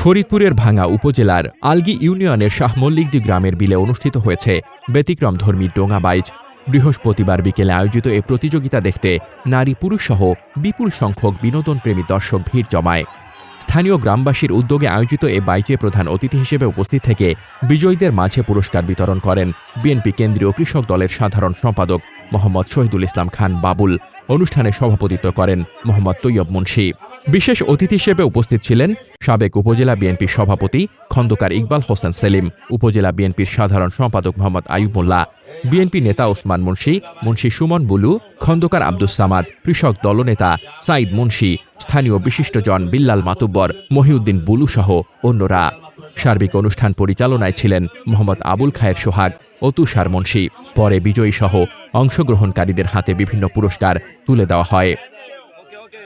ফরিদপুরের ভাঙা উপজেলার আলগি ইউনিয়নের শাহ মল্লিকদি গ্রামের বিলে অনুষ্ঠিত হয়েছে ব্যতিক্রম ধর্মী ডোঙা বাইচ। বৃহস্পতিবার বিকেলে আয়োজিত এ প্রতিযোগিতা দেখতে নারী পুরুষ সহ বিপুল সংখ্যক বিনোদনপ্রেমী দর্শক ভিড় জমায়। স্থানীয় গ্রামবাসীর উদ্যোগে আয়োজিত এ বাইচে প্রধান অতিথি হিসেবে উপস্থিত থেকে বিজয়ীদের মাঝে পুরস্কার বিতরণ করেন বিএনপি কেন্দ্রীয় কৃষক দলের সাধারণ সম্পাদক মোহাম্মদ শহীদুল ইসলাম খান বাবুল। অনুষ্ঠানে সভাপতিত্ব করেন মোহাম্মদ তৈয়ব মুন্সি। বিশেষ অতিথি হিসেবে উপস্থিত ছিলেন সাবেক উপজেলা বিএনপির সভাপতি খন্দকার ইকবাল হোসেন সেলিম, উপজেলা বিএনপির সাধারণ সম্পাদক মোহাম্মদ আয়ুব মোল্লা বিএনপি নেতা ওসমান মুন্সি মুন্সি সুমন বুলু, খন্দকার আব্দুস সামাদ, কৃষক দলনেতা সাইদ মুন্সি, স্থানীয় বিশিষ্টজন বিল্লাল মাতুব্বর, মহিউদ্দিন বুলু সহ অন্যরা। সার্বিক অনুষ্ঠান পরিচালনায় ছিলেন মোহাম্মদ আবুল খায়ের সোহাগ ও তুষার মুন্সি। পরে বিজয়ী সহ অংশগ্রহণকারীদের হাতে বিভিন্ন পুরস্কার তুলে দেওয়া হয়।